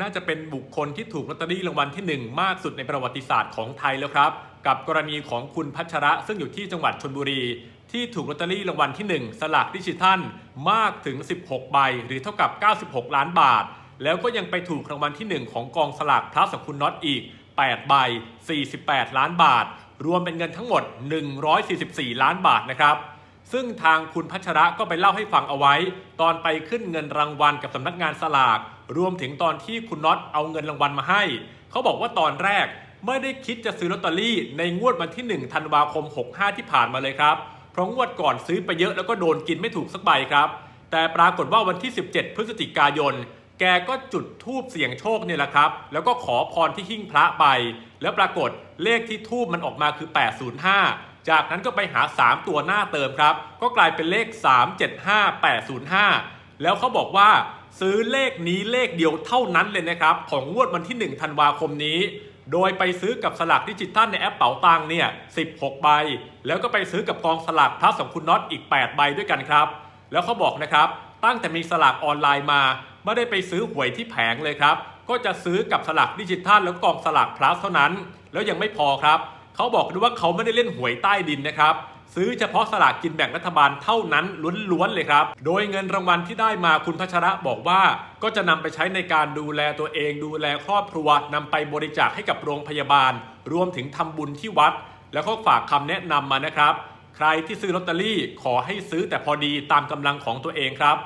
น่าจะเป็นบุคคลที่ถูกลอตเตอรี่รางวัลที่ 1 มากสุดในประวัติศาสตร์ของไทยแล้วครับ กับกรณีของคุณพัชระซึ่งอยู่ที่จังหวัดชนบุรี ที่ถูกลอตเตอรี่รางวัลที่ 1 สลากดิจิทัลมากถึง 16 ใบ หรือเท่ากับ 96 ล้านบาท แล้วก็ยังไปถูกรางวัลที่ 1 ของกองสลากพลัสของคุณน็อตอีก 8 ใบ 48 ล้านบาท รวมเป็นเงินทั้งหมด 144 ล้านบาทนะครับ ซึ่งทางคุณพัชระก็ไปเล่าให้ฟังเอาไว้ ตอนไปขึ้นเงินรางวัลกับสำนักงานสลาก รวมถึงตอนที่คุณน็อตเอาเงินรางวัลมาให้ เขาบอกว่าตอนแรกไม่ได้คิดจะซื้อลอตเตอรี่ในงวดวันที่ 1 ธันวาคม 65 ที่ผ่านมาเลยครับ เพราะงวดก่อนซื้อไปเยอะแล้วก็โดนกินไม่ถูกสักใบครับ แต่ปรากฏว่าวันที่ 17 พฤศจิกายน แกก็จุดทูบเสี่ยงโชคเนี่ยแหละครับ แล้วก็ขอพรที่หิ้งพระไป แล้วปรากฏเลขที่ทูบมันออกมาคือ 805 จากนั้นก็ไปหา 3 ตัวหน้าเติมครับ ก็กลายเป็นเลข 375805 แล้วเขาบอกว่าซื้อเลขนี้เลขเดียวเท่านั้นเลยนะครับ ของงวดวันที่ 1 ธันวาคมนี้ โดยไปซื้อกับสลากดิจิทัลในแอปเป๋าตังเนี่ย 16 ใบ แล้วก็ไปซื้อกับกองสลากพลัสของคุณน็อตอีก 8 ใบด้วยกันครับ แล้วเขาบอกนะครับ ตั้งแต่มีสลากออนไลน์มา ไม่ได้ไปซื้อหวยที่แผงเลยครับ ก็จะซื้อกับสลากดิจิทัลแล้วก็กองสลากพลัสเท่านั้น แล้วยังไม่พอครับ เขาบอกด้วยว่าเขาไม่ได้เล่นหวยใต้ดินนะครับซื้อเฉพาะสลากกินแบ่งรัฐบาลเท่านั้นล้วนๆเลยครับ โดยเงินรางวัลที่ได้มาคุณพัชระบอกว่า ก็จะนำไปใช้ในการดูแลตัวเอง ดูแลครอบครัวนำไปบริจาคให้กับโรงพยาบาล รวมถึงทำบุญที่วัด แล้วก็ฝากคำแนะนำมานะครับ ใครที่ซื้อลอตเตอรี่ขอให้ซื้อแต่พอดีตามกำลังของตัวเองครับ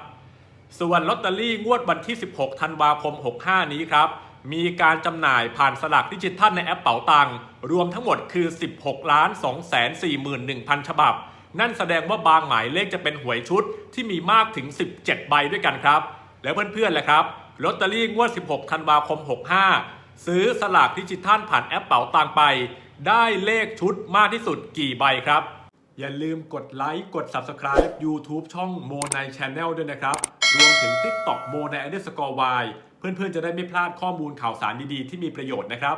ส่วนลอตเตอรี่งวดวันที่ 16 ธันวาคม 65 นี้ครับ มีการจำหน่ายผ่านสลากดิจิทัลในแอปเป๋าตังรวมทั้งหมดคือ 16ล้าน2 4 1 0 0 0 ฉบับ นั่นแสดงว่าบางหมายเลขจะเป็นหวยชุดที่มีมากถึง 17 ใบด้วยกันครับ แล้วเพื่อนๆล่ะครับลอตเตอรี่งวด 16 ธันวาคม 65 ซื้อสลากดิจิทัลผ่านแอปเป๋าตังไป ได้เลขชุดมากที่สุดกี่ใบครับ อย่าลืมกดไลค์กด Subscribe YouTube ช่องโมน i Channel ด้วยนะครับ รวมถึง TikTok โมน i underscore y เพื่อนๆ จะได้ไม่พลาดข้อมูลข่าวสารดีๆ ที่มีประโยชน์นะครับ